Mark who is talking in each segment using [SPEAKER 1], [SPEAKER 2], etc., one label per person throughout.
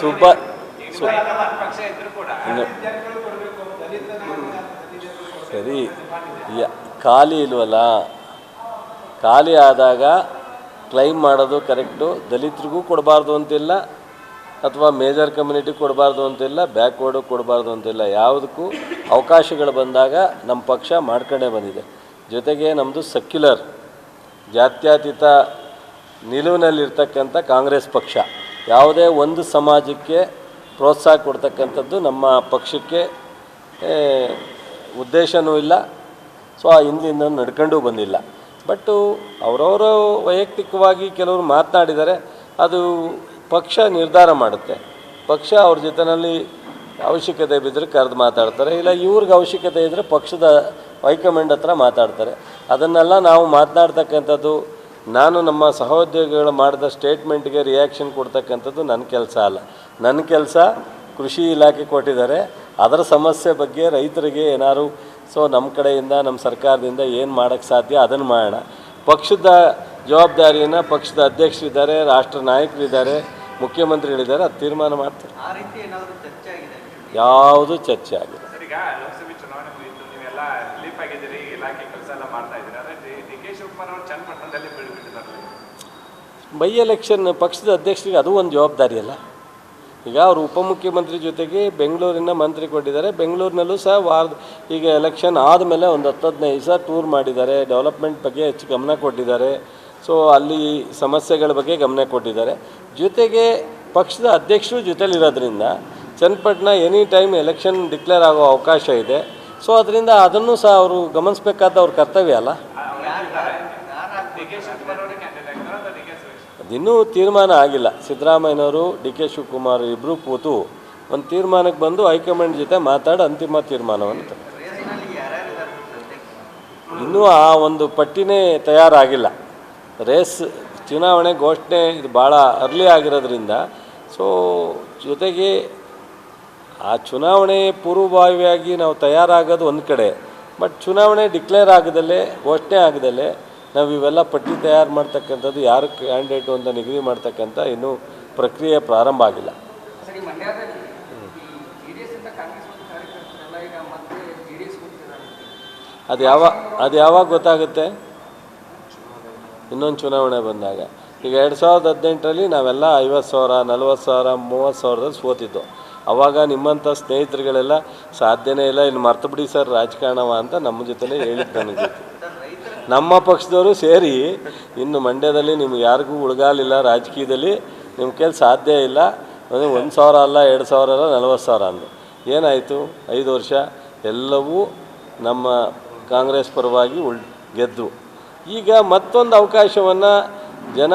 [SPEAKER 1] ಸುಬ್ಬ ಸರಿ. ಖಾಲಿ ಇಲ್ವಲ್ಲ? ಖಾಲಿ ಆದಾಗ ಕ್ಲೈಮ್ ಮಾಡೋದು ಕರೆಕ್ಟು ದಲಿತರಿಗೂ ಕೊಡಬಾರ್ದು ಅಂತಿಲ್ಲ. ಅಥವಾ ಮೇಜರ್ ಕಮ್ಯುನಿಟಿ ಕೊಡಬಾರ್ದು ಅಂತಿಲ್ಲ. ಬ್ಯಾಕ್ವರ್ಡು ಕೊಡಬಾರ್ದು ಅಂತಿಲ್ಲ. ಯಾವುದಕ್ಕೂ ಅವಕಾಶಗಳು ಬಂದಾಗ ನಮ್ಮ ಪಕ್ಷ ಮಾಡ್ಕೊಂಡೇ ಬಂದಿದೆ. ಜೊತೆಗೆ ನಮ್ಮದು ಸೆಕ್ಯುಲರ್ ಜಾತ್ಯತೀತ ನಿಲುವಿನಲ್ಲಿರ್ತಕ್ಕಂಥ ಕಾಂಗ್ರೆಸ್ ಪಕ್ಷ. ಯಾವುದೇ ಒಂದು ಸಮಾಜಕ್ಕೆ ಪ್ರೋತ್ಸಾಹ ಕೊಡ್ತಕ್ಕಂಥದ್ದು ನಮ್ಮ ಪಕ್ಷಕ್ಕೆ ಉದ್ದೇಶನೂ ಇಲ್ಲ. ಸೊ, ಆ ಹಿಂದಿನಿಂದ ನಡ್ಕೊಂಡು ಬಂದಿಲ್ಲ. ಬಟ್ಟು ಅವರವರ ವೈಯಕ್ತಿಕವಾಗಿ ಕೆಲವರು ಮಾತನಾಡಿದರೆ ಅದು ಪಕ್ಷ ನಿರ್ಧಾರ ಮಾಡುತ್ತೆ. ಪಕ್ಷ ಅವ್ರ ಜೊತೆಯಲ್ಲಿ ಅವಶ್ಯಕತೆ ಬಿದ್ದರೆ ಕರೆದು ಮಾತಾಡ್ತಾರೆ. ಇಲ್ಲ, ಇವ್ರಿಗೆ ಅವಶ್ಯಕತೆ ಇದ್ದರೆ ಪಕ್ಷದ ಹೈಕಮಾಂಡ್ ಹತ್ರ ಮಾತಾಡ್ತಾರೆ. ಅದನ್ನೆಲ್ಲ ನಾವು ಮಾತನಾಡ್ತಕ್ಕಂಥದ್ದು ನಾನು ನಮ್ಮ ಸಹೋದ್ಯೋಗಿಗಳು ಮಾಡಿದ ಸ್ಟೇಟ್ಮೆಂಟ್ಗೆ ರಿಯಾಕ್ಷನ್ ಕೊಡ್ತಕ್ಕಂಥದ್ದು ನನ್ನ ಕೆಲಸ ಅಲ್ಲ. ನನ್ನ ಕೆಲಸ ಕೃಷಿ ಇಲಾಖೆ ಕೊಟ್ಟಿದ್ದಾರೆ. ಅದರ ಸಮಸ್ಯೆ ಬಗ್ಗೆ ರೈತರಿಗೆ ಏನಾದ್ರು ಸೊ ನಮ್ಮ ಕಡೆಯಿಂದ ನಮ್ಮ ಸರ್ಕಾರದಿಂದ ಏನು ಮಾಡೋಕ್ಕೆ ಸಾಧ್ಯ ಅದನ್ನು ಮಾಡೋಣ. ಪಕ್ಷದ ಜವಾಬ್ದಾರಿಯನ್ನು ಪಕ್ಷದ ಅಧ್ಯಕ್ಷರಿದ್ದಾರೆ ರಾಷ್ಟ್ರ ನಾಯಕರಿದ್ದಾರೆ ಮುಖ್ಯಮಂತ್ರಿಗಳಿದ್ದಾರೆ ಅದು ತೀರ್ಮಾನ ಮಾಡ್ತಾರೆ.
[SPEAKER 2] ಆ ರೀತಿ ಏನಾದರೂ ಚರ್ಚೆ ಆಗಿದೆ?
[SPEAKER 1] ಯಾವುದೂ ಚರ್ಚೆ ಆಗಿದೆ
[SPEAKER 3] ಸರ್ ಈಗ ಲೋಕಸಭೆ ಚುನಾವಣೆ ಮುಗಿತು ನೀವೆಲ್ಲ ರಿಲೀಫ್ ಆಗಿದ್ದೀರಿ ಇಲಾಖೆ ಕೆಲಸ ಎಲ್ಲ ಮಾಡ್ತಾ ಇದ್ದೀರಿ ಆದರೆ ಡಿ ಕೆ ಶಿವಕುಮಾರ್ ಅವರು ಚನ್ನಪಟ್ಟಣದಲ್ಲಿ ಬೀಳ್ಬಿಟ್ಟಿದ್ದಾರೆ
[SPEAKER 1] ಬೈ ಎಲೆಕ್ಷನ್ ಪಕ್ಷದ ಅಧ್ಯಕ್ಷರಿಗೆ ಅದು ಒಂದು ಜವಾಬ್ದಾರಿ ಅಲ್ಲ ಈಗ ಅವರು ಉಪಮುಖ್ಯಮಂತ್ರಿ ಜೊತೆಗೆ ಬೆಂಗಳೂರಿನ ಮಂತ್ರಿ ಕೊಟ್ಟಿದ್ದಾರೆ ಬೆಂಗಳೂರಿನಲ್ಲೂ ಸಹ ವಾರ್ ಈಗ ಎಲೆಕ್ಷನ್ ಆದಮೇಲೆ ಒಂದು ಹತ್ತು ಹದಿನೈದು ದಿವಸ ಟೂರ್ ಮಾಡಿದ್ದಾರೆ ಡೆವಲಪ್ಮೆಂಟ್ ಬಗ್ಗೆ ಹೆಚ್ಚು ಗಮನ ಕೊಟ್ಟಿದ್ದಾರೆ ಸೊ ಅಲ್ಲಿ ಸಮಸ್ಯೆಗಳ ಬಗ್ಗೆ ಗಮನ ಕೊಟ್ಟಿದ್ದಾರೆ ಜೊತೆಗೆ ಪಕ್ಷದ ಅಧ್ಯಕ್ಷರು ಜೊತೆಲಿರೋದ್ರಿಂದ Channapatna any time election declare ಆಗೋ ಅವಕಾಶ ಇದೆ ಸೊ ಅದರಿಂದ ಅದನ್ನು ಸಹ ಅವರು ಗಮನಿಸಬೇಕಾದ ಅವ್ರ ಕರ್ತವ್ಯ ಅಲ್ಲ
[SPEAKER 3] ಡಿ ಕೆ ಶಿವಕುಮಾರ್ ಅವರೇ ಕ್ಯಾಂಡಿಡೇಟ್ ಆಗಿದ್ದಾರೆ ಅಥವಾ ಡಿ ಕೆ
[SPEAKER 1] ಅದಿನ್ನೂ ತೀರ್ಮಾನ ಆಗಿಲ್ಲ. ಸಿದ್ದರಾಮಯ್ಯನವರು, ಡಿ ಕೆ ಶಿವಕುಮಾರ್ ಇಬ್ಬರು ಕೂತು ಒಂದು ತೀರ್ಮಾನಕ್ಕೆ ಬಂದು ಹೈಕಮಾಂಡ್ ಜೊತೆ ಮಾತಾಡಿ ಅಂತಿಮ ತೀರ್ಮಾನವನ್ನು ಇನ್ನೂ ಆ ಒಂದು ಪಟ್ಟಿನೇ ತಯಾರಾಗಿಲ್ಲ. ರೇಸ್ ಚುನಾವಣೆ ಘೋಷಣೆ ಇದು ಭಾಳ ಅರ್ಲಿ ಆಗಿರೋದ್ರಿಂದ ಸೊ ಜೊತೆಗೆ ಆ ಚುನಾವಣೆ ಪೂರ್ವಭಾವಿಯಾಗಿ ನಾವು ತಯಾರಾಗೋದು ಒಂದು ಕಡೆ ಬಟ್ ಚುನಾವಣೆ ಡಿಕ್ಲೇರ್ ಆಗದಲ್ಲೇ, ಘೋಷಣೆ ಆಗದಲ್ಲೇ ನಾವು ಇವೆಲ್ಲ ಪಟ್ಟಿ ತಯಾರು ಮಾಡ್ತಕ್ಕಂಥದ್ದು ಯಾರು ಕ್ಯಾಂಡಿಡೇಟು ಅಂತ ನಿಗದಿ ಮಾಡ್ತಕ್ಕಂಥ ಇನ್ನೂ ಪ್ರಕ್ರಿಯೆ ಪ್ರಾರಂಭ ಆಗಿಲ್ಲ. ಅದು ಯಾವಾಗ ಅದು ಯಾವಾಗ ಗೊತ್ತಾಗುತ್ತೆ? ಇನ್ನೊಂದು ಚುನಾವಣೆ ಬಂದಾಗ. ಈಗ ಎರಡು ಸಾವಿರದ ಹದಿನೆಂಟರಲ್ಲಿ ನಾವೆಲ್ಲ ಐವತ್ತು ಸಾವಿರ ನಲ್ವತ್ತು ಸಾವಿರ ಮೂವತ್ತು ಸಾವಿರದಲ್ಲಿ ಸೋತಿದ್ದು. ಅವಾಗ ನಿಮ್ಮಂಥ ಸ್ನೇಹಿತರುಗಳೆಲ್ಲ ಸಾಧ್ಯನೇ ಇಲ್ಲ ಇನ್ನು ಮರ್ತು ಬಿಡಿ ಸರ್ ರಾಜಕಾರಣವ ಅಂತ ನಮ್ಮ ಜೊತೆಲೇ ಹೇಳಿದ್ದು ನನಗೆ. ನಮ್ಮ ಪಕ್ಷದವರು ಸೇರಿ ಇನ್ನು ಮಂಡ್ಯದಲ್ಲಿ ನಿಮ್ಗೆ ಯಾರಿಗೂ ಉಳಗಾಲಿಲ್ಲ, ರಾಜಕೀಯದಲ್ಲಿ ನಿಮ್ಮ ಕೈಲಿ ಸಾಧ್ಯ ಇಲ್ಲ. ಅಂದರೆ ಒಂದು ಸಾವಿರ ಅಲ್ಲ, ಎರಡು ಸಾವಿರ ಅಲ್ಲ, ನಲ್ವತ್ತು ಸಾವಿರ ಅಂದು ಏನಾಯಿತು? ಐದು ವರ್ಷ ಎಲ್ಲವೂ ನಮ್ಮ ಕಾಂಗ್ರೆಸ್ ಪರವಾಗಿ ಉಳ್ ಗೆದ್ದು. ಈಗ ಮತ್ತೊಂದು ಅವಕಾಶವನ್ನು ಜನ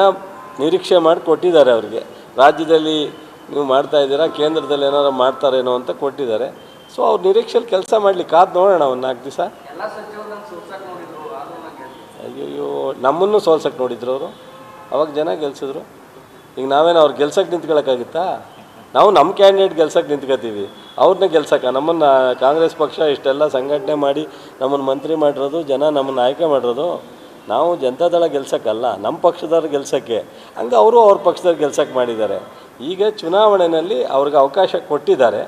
[SPEAKER 1] ನಿರೀಕ್ಷೆ ಮಾಡಿ ಕೊಟ್ಟಿದ್ದಾರೆ ಅವರಿಗೆ. ರಾಜ್ಯದಲ್ಲಿ ನೀವು ಮಾಡ್ತಾ ಇದ್ದೀರಾ, ಕೇಂದ್ರದಲ್ಲಿ ಏನಾರು ಮಾಡ್ತಾರೇನೋ ಅಂತ ಕೊಟ್ಟಿದ್ದಾರೆ. ಸೊ ಅವ್ರ ನಿರೀಕ್ಷೆಯಲ್ಲಿ ಕೆಲಸ ಮಾಡ್ಲಿಕ್ಕೆ ಕಾದು ನೋಡೋಣ ಒಂದು ನಾಲ್ಕು ದಿವಸ
[SPEAKER 4] ಎಲ್ಲ ಸಚಿವರನ್ನ ಸೋಲ್ಸಕ್ಕೆ ನೋಡಿದ್ರು ಆದ್ರೂ ನಾನು ಗೆದ್ದೆ
[SPEAKER 1] ಅಯ್ಯಯ್ಯೋ ನಮ್ಮನ್ನು ಸೋಲ್ಸಕ್ಕೆ ನೋಡಿದ್ರು ಅವರು. ಅವಾಗ ಜನ ಗೆಲ್ಸಿದ್ರು. ಈಗ ನಾವೇನು ಅವ್ರು ಗೆಲ್ಸಕ್ಕೆ ನಿಂತ್ಕೊಳ್ಳೋಕ್ಕಾಗುತ್ತಾ ನಾವು ನಮ್ಮ ಕ್ಯಾಂಡಿಡೇಟ್ ಗೆಲ್ಸಕ್ಕೆ ನಿಂತ್ಕೋತೀವಿ. ಅವ್ರನ್ನ ಗೆಲ್ಸಕ್ಕೆ ನಮ್ಮನ್ನು ಕಾಂಗ್ರೆಸ್ ಪಕ್ಷ ಇಷ್ಟೆಲ್ಲ ಸಂಘಟನೆ ಮಾಡಿ ನಮ್ಮನ್ನು ಮಂತ್ರಿ ಮಾಡಿರೋದು, ಜನ ನಮ್ಮನ್ನು ಆಯ್ಕೆ ಮಾಡಿರೋದು. ನಾವು ಜನತಾದಳ ಗೆಲ್ಸಕ್ಕಲ್ಲ ನಮ್ಮ ಪಕ್ಷದವ್ರ ಗೆಲ್ಸಕ್ಕೆ. ಹಂಗೆ ಅವರು ಅವ್ರ ಪಕ್ಷದವ್ರು ಗೆಲ್ಸಕ್ಕೆ ಮಾಡಿದ್ದಾರೆ. ಈಗ ಚುನಾವಣೆಯಲ್ಲಿ ಅವ್ರಿಗೆ ಅವಕಾಶ ಕೊಟ್ಟಿದ್ದಾರೆ.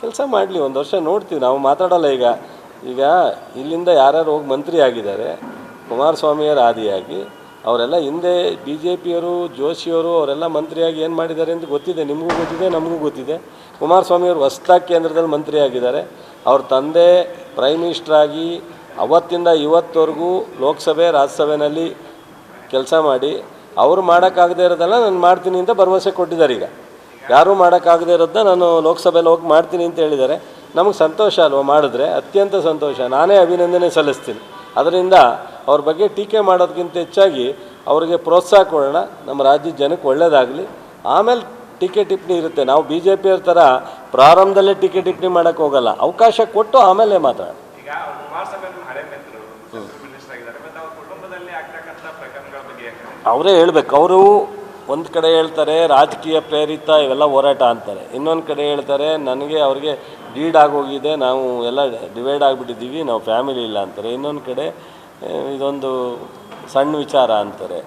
[SPEAKER 1] ಕೆಲಸ ಮಾಡಲಿ, ಒಂದು ವರ್ಷ ನೋಡ್ತೀವಿ. ನಾವು ಮಾತಾಡೋಲ್ಲ ಈಗ. ಈಗ ಇಲ್ಲಿಂದ ಯಾರ್ಯಾರು ಹೋಗಿ ಮಂತ್ರಿ ಆಗಿದ್ದಾರೆ ಕುಮಾರಸ್ವಾಮಿಯರ ಆದಿಯಾಗಿ ಅವರೆಲ್ಲ ಹಿಂದೆ ಬಿ ಜೆ ಪಿಯವರು ಜೋಶಿಯವರು, ಅವರೆಲ್ಲ ಮಂತ್ರಿಯಾಗಿ ಏನು ಮಾಡಿದ್ದಾರೆ ಅಂತ ಗೊತ್ತಿದೆ. ನಿಮಗೂ ಗೊತ್ತಿದೆ, ನಮಗೂ ಗೊತ್ತಿದೆ. ಕುಮಾರಸ್ವಾಮಿಯವರು ಹೊಸ್ದಾಗಿ ಕೇಂದ್ರದಲ್ಲಿ ಮಂತ್ರಿಯಾಗಿದ್ದಾರೆ. ಅವ್ರ ತಂದೆ ಪ್ರೈಮ್ ಮಿನಿಸ್ಟರ್ ಆಗಿ ಅವತ್ತಿಂದ ಇವತ್ತವರೆಗೂ ಲೋಕಸಭೆ ರಾಜ್ಯಸಭೆಯಲ್ಲಿ ಕೆಲಸ ಮಾಡಿ, ಅವರು ಮಾಡೋಕ್ಕಾಗದೇ ಇರೋದೆಲ್ಲ ನಾನು ಮಾಡ್ತೀನಿ ಅಂತ ಭರವಸೆ ಕೊಟ್ಟಿದ್ದಾರೆ ಈಗ. ಯಾರೂ ಮಾಡೋಕ್ಕಾಗದೇ ಇರೋದನ್ನ ನಾನು ಲೋಕಸಭೆಯಲ್ಲಿ ಹೋಗಿ ಮಾಡ್ತೀನಿ ಅಂತ ಹೇಳಿದ್ದಾರೆ. ನಮಗೆ ಸಂತೋಷ ಅಲ್ವ ಮಾಡಿದ್ರೆ? ಅತ್ಯಂತ ಸಂತೋಷ. ನಾನೇ ಅಭಿನಂದನೆ ಸಲ್ಲಿಸ್ತೀನಿ. ಅದರಿಂದ ಅವ್ರ ಬಗ್ಗೆ ಟೀಕೆ ಮಾಡೋದಕ್ಕಿಂತ ಹೆಚ್ಚಾಗಿ ಅವರಿಗೆ ಪ್ರೋತ್ಸಾಹ ಕೊಡೋಣ. ನಮ್ಮ ರಾಜ್ಯದ ಜನಕ್ಕೆ ಒಳ್ಳೇದಾಗಲಿ. ಆಮೇಲೆ ಟೀಕೆ ಟಿಪ್ಪಣಿ ಇರುತ್ತೆ. ನಾವು ಬಿ ಜೆ ಪಿಯವ್ರ ಥರ ಪ್ರಾರಂಭದಲ್ಲೇ ಟೀಕೆ ಟಿಪ್ಪಣಿ ಮಾಡೋಕ್ಕೆ ಹೋಗಲ್ಲ. ಅವಕಾಶ ಕೊಟ್ಟು ಆಮೇಲೆ
[SPEAKER 3] ಮಾತ್ರ. ಅವ್ರು
[SPEAKER 1] ಹೇಳ್ಬೇಕು. ಅವರು ಒಂದು ಕಡೆ ಹೇಳ್ತಾರೆ ರಾಜಕೀಯ ಪ್ರೇರಿತ ಇವೆಲ್ಲ ಹೋರಾಟ ಅಂತಾರೆ. ಇನ್ನೊಂದು ಕಡೆ ಹೇಳ್ತಾರೆ ನನಗೆ ಅವ್ರಿಗೆ ಡೀಡ್ ಆಗೋಗಿದೆ. ನಾವು ಎಲ್ಲ ಡಿವೈಡ್ ಆಗಿಬಿಟ್ಟಿದ್ದೀವಿ. ನಾವು ಫ್ಯಾಮಿಲಿ ಇಲ್ಲ ಅಂತಾರೆ. ಇನ್ನೊಂದು ಕಡೆ ಇದೊಂದು ಸಣ್ಣ ವಿಚಾರ ಅಂತಾರೆ.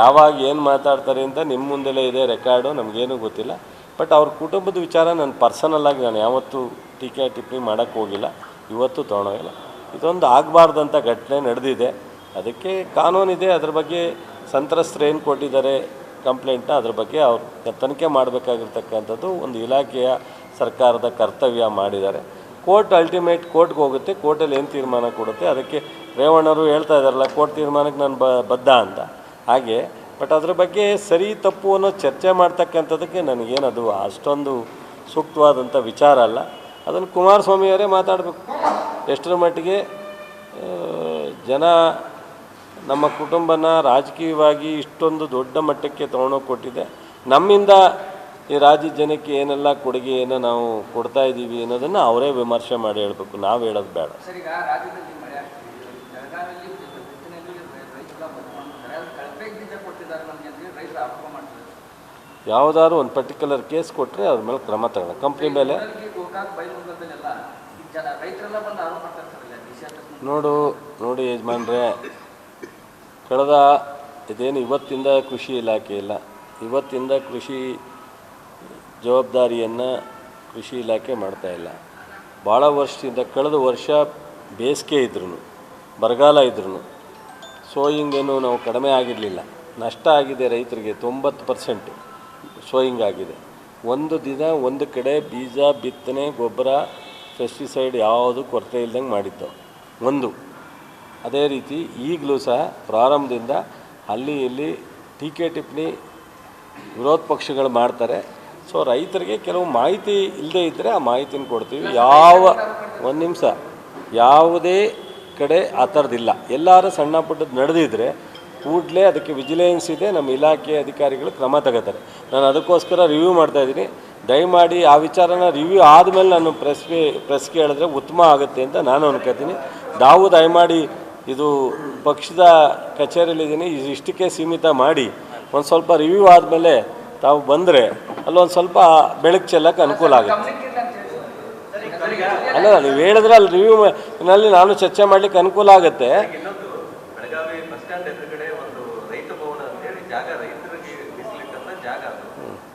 [SPEAKER 1] ಯಾವಾಗ ಏನು ಮಾತಾಡ್ತಾರೆ ಅಂತ ನಿಮ್ಮ ಮುಂದೆಲೇ ಇದೆ ರೆಕಾರ್ಡು, ನಮಗೇನು ಗೊತ್ತಿಲ್ಲ. ಬಟ್ ಅವ್ರ ಕುಟುಂಬದ ವಿಚಾರ ನಾನು ಪರ್ಸನಲ್ಲಾಗಿ ನಾನು ಯಾವತ್ತೂ ಟೀಕೆ ಟಿಪ್ಪಣಿ ಮಾಡೋಕ್ಕೆ ಹೋಗಿಲ್ಲ. ಇವತ್ತು ತೊಗೊಂಡೋಗಿಲ್ಲ. ಇದೊಂದು ಆಗಬಾರ್ದಂಥ ಘಟನೆ ನಡೆದಿದೆ. ಅದಕ್ಕೆ ಕಾನೂನಿದೆ ಅದ್ರ ಬಗ್ಗೆ ಸಂತ್ರಸ್ತರು ಏನು ಕೊಟ್ಟಿದ್ದಾರೆ ಕಂಪ್ಲೇಂಟ್ನ ಅದ್ರ ಬಗ್ಗೆ ಅವ್ರು ತನಿಖೆ ಮಾಡಬೇಕಾಗಿರ್ತಕ್ಕಂಥದ್ದು ಒಂದು ಇಲಾಖೆಯ ಸರ್ಕಾರದ ಕರ್ತವ್ಯ ಮಾಡಿದ್ದಾರೆ. ಕೋರ್ಟ್ ಅಲ್ಟಿಮೇಟ್ ಕೋರ್ಟ್ಗೆ ಹೋಗುತ್ತೆ, ಕೋರ್ಟಲ್ಲಿ ಏನು ತೀರ್ಮಾನ ಕೊಡುತ್ತೆ, ಅದಕ್ಕೆ ರೇವಣ್ಣರು ಹೇಳ್ತಾ ಇದ್ದಾರಲ್ಲ, ಕೋರ್ಟ್ ತೀರ್ಮಾನಕ್ಕೆ ನಾನು ಬದ್ಧ ಅಂತ. ಹಾಗೆ ಬಟ್ ಅದ್ರ ಬಗ್ಗೆ ಸರಿ ತಪ್ಪು ಅನ್ನೋ ಚರ್ಚೆ ಮಾಡ್ತಕ್ಕಂಥದ್ದಕ್ಕೆ ನನಗೇನದು ಅಷ್ಟೊಂದು ಸೂಕ್ತವಾದಂಥ ವಿಚಾರ ಅಲ್ಲ. ಅದನ್ನು ಕುಮಾರಸ್ವಾಮಿಯವರೇ ಮಾತಾಡಬೇಕು. ಎಷ್ಟರ ಮಟ್ಟಿಗೆ ಜನ ನಮ್ಮ ಕುಟುಂಬನ ರಾಜಕೀಯವಾಗಿ ಇಷ್ಟೊಂದು ದೊಡ್ಡ ಮಟ್ಟಕ್ಕೆ ತೊಗೊಂಡೋಗಿ ಕೊಟ್ಟಿದೆ. ನಮ್ಮಿಂದ ಈ ರಾಜ್ಯ ಜನಕ್ಕೆ ಏನೆಲ್ಲ ಕೊಡುಗೆಯನ್ನು ನಾವು ಕೊಡ್ತಾ ಇದ್ದೀವಿ ಅನ್ನೋದನ್ನು ಅವರೇ ವಿಮರ್ಶೆ ಮಾಡಿ ಹೇಳಬೇಕು. ನಾವು ಹೇಳೋದು ಬೇಡ. ಯಾವುದಾದ್ರು ಒಂದು ಪರ್ಟಿಕ್ಯುಲರ್ ಕೇಸ್ ಕೊಟ್ಟರೆ ಅದ್ರ ಮೇಲೆ ಕ್ರಮ ತಗೋಣ ಕಂಪ್ನಿ ಮೇಲೆ ನೋಡು, ನೋಡಿ ಯಜಮಾನ್ರೆ, ಕಳೆದ ಇದೇನು ಇವತ್ತಿಂದ ಕೃಷಿ ಇಲಾಖೆ ಇಲ್ಲ. ಇವತ್ತಿಂದ ಕೃಷಿ ಜವಾಬ್ದಾರಿಯನ್ನು ಕೃಷಿ ಇಲಾಖೆ ಮಾಡ್ತಾ ಇಲ್ಲ. ಭಾಳ ವರ್ಷದಿಂದ, ಕಳೆದ ವರ್ಷ ಬೇಸಿಗೆ ಇದ್ರೂ ಬರಗಾಲ ಇದ್ರೂ ಸೋಯಿಂಗ್ ಏನು ನಾವು ಕಡಿಮೆ ಆಗಿರಲಿಲ್ಲ. ನಷ್ಟ ಆಗಿದೆ ರೈತರಿಗೆ ತೊಂಬತ್ತು ಪರ್ಸೆಂಟ್ ಸೋಯಿಂಗ್ ಆಗಿದೆ. ಒಂದು ದಿನ ಒಂದು ಕಡೆ ಬೀಜ, ಬಿತ್ತನೆ, ಗೊಬ್ಬರ ಪೆಸ್ಟಿಸೈಡ್ ಯಾವುದು ಕೊರತೆ ಇಲ್ದಂಗೆ ಮಾಡಿದ್ದು ಒಂದು. ಅದೇ ರೀತಿ ಈಗಲೂ ಸಹ ಪ್ರಾರಂಭದಿಂದ ಅಲ್ಲಿ ಇಲ್ಲಿ ಟೀಕೆ ಟಿಪ್ಪಣಿ ವಿರೋಧ ಪಕ್ಷಗಳು ಮಾಡ್ತಾರೆ. ಸೊ ರೈತರಿಗೆ ಕೆಲವು ಮಾಹಿತಿ ಇಲ್ಲದೇ ಇದ್ದರೆ ಆ ಮಾಹಿತಿನ ಕೊಡ್ತೀವಿ. ಯಾವ, ಒಂದು ನಿಮಿಷ. ಯಾವುದೇ ಕಡೆ ಆ ಥರದ್ದಿಲ್ಲ ಎಲ್ಲರೂ ಸಣ್ಣ ಪುಟ್ಟದ್ದು ನಡೆದಿದ್ರೆ ಕೂಡಲೇ ಅದಕ್ಕೆ ವಿಜಿಲೆನ್ಸ್ ಇದೆ, ನಮ್ಮ ಇಲಾಖೆ ಅಧಿಕಾರಿಗಳು ಕ್ರಮ ತಗೋತಾರೆ. ನಾನು ಅದಕ್ಕೋಸ್ಕರ ರಿವ್ಯೂ ಮಾಡ್ತಾಯಿದ್ದೀನಿ ದಯಮಾಡಿ ಆ ವಿಚಾರನ ರಿವ್ಯೂ ಆದಮೇಲೆ ನಾನು ಪ್ರೆಸ್ಗೆ ಪ್ರೆಸ್ಗೆ ಹೇಳಿದ್ರೆ ಉತ್ತಮ ಆಗುತ್ತೆ ಅಂತ ನಾನು ಅನ್ಕೋತೀನಿ. ನಾವು ದಯಮಾಡಿ ಇದು ಪಕ್ಷದ ಕಚೇರಿಯಲ್ಲಿದ್ದೀನಿ ಇದು ಇಷ್ಟಕ್ಕೆ ಸೀಮಿತ ಮಾಡಿ. ಒಂದು ಸ್ವಲ್ಪ ರಿವ್ಯೂ ಆದಮೇಲೆ ತಾವು ಬಂದರೆ ಅಲ್ಲೊಂದು ಸ್ವಲ್ಪ ಬೆಳಕು ಚೆಲ್ಲಕ್ಕೆ ಅನುಕೂಲ ಆಗುತ್ತೆ
[SPEAKER 4] ಗಮನಕ್ಕೆ ಇಲ್ಲ ಅಂತ ಹೇಳಿ ಸರ್.
[SPEAKER 1] ಅಲ್ಲ ನೀವು ಹೇಳಿದ್ರೆ ಅಲ್ಲಿ ರಿವ್ಯೂ ನಲ್ಲಿ ನಾನು ಚರ್ಚೆ ಮಾಡ್ಲಿಕ್ಕೆ ಅನುಕೂಲ ಆಗುತ್ತೆ.
[SPEAKER 2] ಇನ್ನೊಂದು ಬೆಳಗಾವಿ ಬಸ್ ಸ್ಟ್ಯಾಂಡ್ ಎದುರುಗಡೆ ಒಂದು ರೈತ ಭವನ ಅಂತೇಳಿ ಜಾಗ ರೈತರಿಗೆ ಮೀಸಲಿಟ್ಟಂತ ಜಾಗ ಅದು.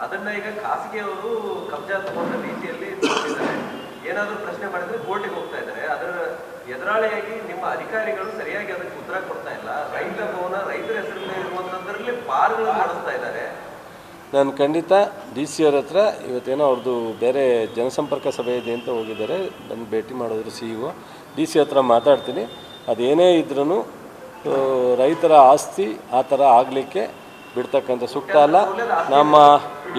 [SPEAKER 2] ಅದನ್ನ ಈಗ ಖಾಸಗಿಯವರು ಕಬ್ಜಾ ತಗೊಂಡ ರೀತಿಯಲ್ಲಿ ಏನಾದ್ರೂ ಪ್ರಶ್ನೆ ಮಾಡಿದ್ರೆ ಕೋರ್ಟಿಗೆ ಹೋಗ್ತಾ ಇದ್ದಾರೆ. ಅದರ ಎದುರಾಳಿಯಾಗಿ ನಿಮ್ಮ ಅಧಿಕಾರಿಗಳು ಸರಿಯಾಗಿ ಅದಕ್ಕೆ ಉತ್ತರ ಕೊಡ್ತಾ ಇಲ್ಲ. ರೈತ ಭವನ ರೈತರ ಹೆಸರಲ್ಲಿ ಇರುವಂತದ್ರಲ್ಲಿ ಪಾರ್ಗಳು ಮಾಡಿಸ್ತಾ ಇದ್ದಾರೆ.
[SPEAKER 1] ನಾನು ಖಂಡಿತ ಡಿ ಸಿ ಅವ್ರ ಹತ್ರ ಇವತ್ತೇನೋ ಅವ್ರದ್ದು ಬೇರೆ ಜನಸಂಪರ್ಕ ಸಭೆ ಇದೆ ಅಂತ ಹೋಗಿದ್ದಾರೆ. ನನ್ನ ಭೇಟಿ ಮಾಡಿದ್ರು ಸಿ ಇಒ ಡಿ ಸಿ ಹತ್ರ ಮಾತಾಡ್ತೀನಿ. ಅದೇನೇ ಇದ್ರೂ ರೈತರ ಆಸ್ತಿ ಆ ಥರ ಆಗಲಿಕ್ಕೆ ಬಿಡ್ತಕ್ಕಂಥ ಸೂಕ್ತ ಅಲ್ಲ. ನಮ್ಮ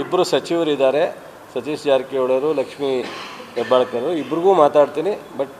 [SPEAKER 1] ಇಬ್ಬರು ಸಚಿವರಿದ್ದಾರೆ. ಸತೀಶ್ ಜಾರಕಿಹೊಳಿಯವರು, ಲಕ್ಷ್ಮೀ ಹೆಬ್ಬಾಳ್ಕರ್ ಇಬ್ರಿಗೂ ಮಾತಾಡ್ತೀನಿ. ಬಟ್